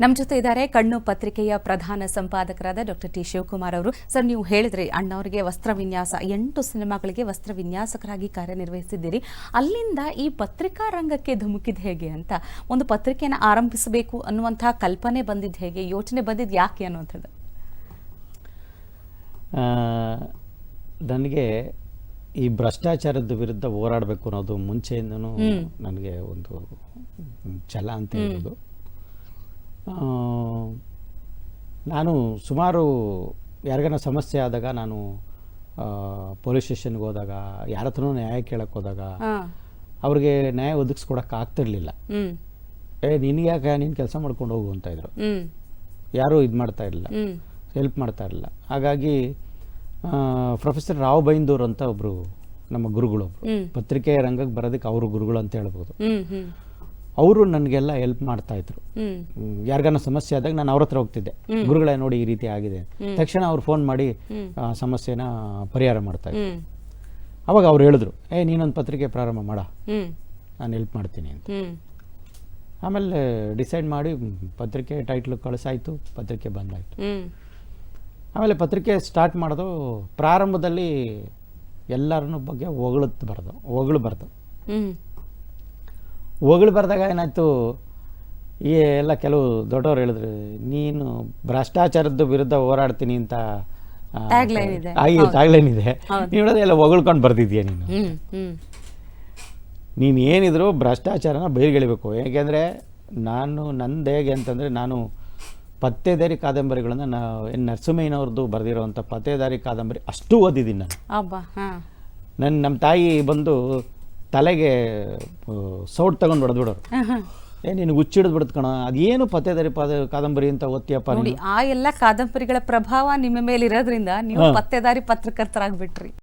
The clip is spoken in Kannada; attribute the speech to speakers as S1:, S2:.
S1: ನಮ್ಮ ಜೊತೆ ಇದ್ದಾರೆ ಕಣ್ಣು ಪತ್ರಿಕೆಯ ಪ್ರಧಾನ ಸಂಪಾದಕರಾದ ಡಾಕ್ಟರ್ ಟಿ ಶಿವಕುಮಾರ್ ಅವರು. ಸರ್ ನೀವು ಹೇಳಿದ್ರಿ ಅಣ್ಣವರಿಗೆ ವಸ್ತ್ರ ವಿನ್ಯಾಸ ಎಂಟು ಸಿನಿಮಾಗಳಿಗೆ ವಸ್ತ್ರ ವಿನ್ಯಾಸಕರಾಗಿ ಕಾರ್ಯನಿರ್ವಹಿಸಿದ್ದೀರಿ. ಅಲ್ಲಿಂದ ಈ ಪತ್ರಿಕಾ ರಂಗಕ್ಕೆ ಧುಮುಕಿದ ಹೇಗೆ ಅಂತ ಒಂದು ಪತ್ರಿಕೆಯನ್ನು ಆರಂಭಿಸಬೇಕು ಅನ್ನುವಂತಹ ಕಲ್ಪನೆ ಬಂದಿದ್ದು ಹೇಗೆ ಯೋಚನೆ ಬಂದಿದ್ದು ಯಾಕೆ ಅನ್ನುವಂಥದ್ದು?
S2: ನನಗೆ ಈ ಭ್ರಷ್ಟಾಚಾರದ ವಿರುದ್ಧ ಹೋರಾಡಬೇಕು ಅನ್ನೋದು ಮುಂಚೆಯಿಂದನೂ ನನಗೆ ಒಂದು ಛಲ ಅಂತ ಹೇಳ್ಬೋದು. ಆ, ನಾನು ಸುಮಾರು ಯಾರಿಗಾನ ಸಮಸ್ಯೆ ಆದಾಗ ನಾನು ಪೊಲೀಸ್ ಸ್ಟೇಷನ್ಗೆ ಹೋದಾಗ ಯಾರ ಹತ್ರನೂ ನ್ಯಾಯ ಕೇಳಕ್ಕೆ ಹೋದಾಗ ಅವ್ರಿಗೆ ನ್ಯಾಯ ಒದಗಿಸ್ಕೊಡಕ್ಕೆ ಆಗ್ತಿರ್ಲಿಲ್ಲ. ಏ ನಿನಗೆ ಯಾಕೆ ನೀನು ಕೆಲಸ ಮಾಡ್ಕೊಂಡು ಹೋಗು ಅಂತ ಇದ್ರು. ಯಾರೂ ಇದು ಮಾಡ್ತಾ ಇರಲಿಲ್ಲ. ಹೆಲ್ಪ್ ಮಾಡ್ತಾ ಇರಲಿಲ್ಲ. ಹಾಗಾಗಿ ಪ್ರೊಫೆಸರ್ ರಾವ್ ಬೈಂದೂರ್ ಅಂತ ಒಬ್ಬರು ನಮ್ಮ ಗುರುಗಳು. ಪತ್ರಿಕೆ ರಂಗಕ್ಕೆ ಬರೋದಕ್ಕೆ ಅವರು ಗುರುಗಳು ಅಂತ ಹೇಳ್ಬೋದು. ಅವರು ನನಗೆಲ್ಲ ಹೆಲ್ಪ್ ಮಾಡ್ತಾ ಇದ್ರು. ಯಾರಿಗಾನ ಸಮಸ್ಯೆ ಆದಾಗ ನಾನು ಅವ್ರ ಹತ್ರ ಹೋಗ್ತಿದ್ದೆ. ಗುರುಗಳೇ ನೋಡಿ ಈ ರೀತಿ ಆಗಿದೆ. ತಕ್ಷಣ ಅವ್ರು ಫೋನ್ ಮಾಡಿ ಆ, ಸಮಸ್ಯೆನ ಪರಿಹಾರ ಮಾಡ್ತಾ ಇದ್ರು. ಅವಾಗ ಅವ್ರು ಹೇಳಿದ್ರು ಏ ನೀನೊಂದು ಪತ್ರಿಕೆ ಪ್ರಾರಂಭ ಮಾಡ.
S1: ಹ್ಮ್.
S2: ನಾನು ಹೆಲ್ಪ್ ಮಾಡ್ತೀನಿ ಅಂತ.
S1: ಹ್ಮ್.
S2: ಆಮೇಲೆ ಡಿಸೈಡ್ ಮಾಡಿ ಮ್, ಪತ್ರಿಕೆ ಟೈಟ್ಲ್ ಕಳಿಸಾಯ್ತು ಪತ್ರಿಕೆ ಬಂದಾಯ್ತು.
S1: ಹ್ಮ್.
S2: ಆಮೇಲೆ ಪತ್ರಿಕೆ ಸ್ಟಾರ್ಟ್ ಮಾಡೋದು ಪ್ರಾರಂಭದಲ್ಲಿ ಎಲ್ಲರನ್ನೂ ಬಗ್ಗೆ ಹೊಗಳತ್ ಬರೋದು ಹೊಗಳು ಬರ್ದು.
S1: ಹ್ಮ್.
S2: ಹೊಗಳು ಬರ್ದಾಗ ಏನಾಯ್ತು? ಈ ಎಲ್ಲ ಕೆಲವು ದೊಡ್ಡವರು ಹೇಳಿದ್ರು ನೀನು ಭ್ರಷ್ಟಾಚಾರದ ವಿರುದ್ಧ ಹೋರಾಡ್ತೀನಿ ಅಂತ ಟ್ಯಾಗ್ಲೈನ್ ಇದೆ. ನೀವು ಎಲ್ಲ ಹೊಗಳ್ಕೊಂಡು ಬರ್ದಿದ್ಯಾ ನೀನು? ನೀನು ಏನಿದ್ರು ಭ್ರಷ್ಟಾಚಾರನ ಬಯಲಿಗೆಳಿಬೇಕು ಏಕೆಂದರೆ ನಾನು ನಂದು ಹೇಗೆ ಅಂತಂದರೆ ನಾನು ಪತ್ತೇದಾರಿ ಕಾದಂಬರಿಗಳನ್ನು ನಾ ಎನ್ ನರಸಿಂಹಯ್ಯನವ್ರದ್ದು ಬರೆದಿರೋವಂಥ ಪತ್ತೇದಾರಿ ಕಾದಂಬರಿ ಅಷ್ಟು ಓದಿದ್ದೀನಿ ನಾನು. ನನ್ನ ನಮ್ಮ ತಾಯಿ ಬಂದು ತಲೆಗೆ ಸೌಟ್ ತಗೊಂಡು ಹೊಡೆದ್ಬಿಡೋರು ಏ ನಿನ್ ಹುಚ್ಚಿಡಿದು ಬಿಡದ್ ಕಣ. ಅದೇನು ಪತ್ತೇದಾರಿ ಪದ ಕಾದಂಬರಿ ಅಂತ ಓದ್ತೀಯಪ್ಪ
S1: ನೋಡಿ ಆ ಎಲ್ಲ ಕಾದಂಬರಿಗಳ ಪ್ರಭಾವ ನಿಮ್ಮ ಮೇಲೆ ಇರೋದ್ರಿಂದ ನೀವು ಪತ್ತೆದಾರಿ ಪತ್ರಕರ್ತರಾಗ್ಬಿಟ್ರಿ.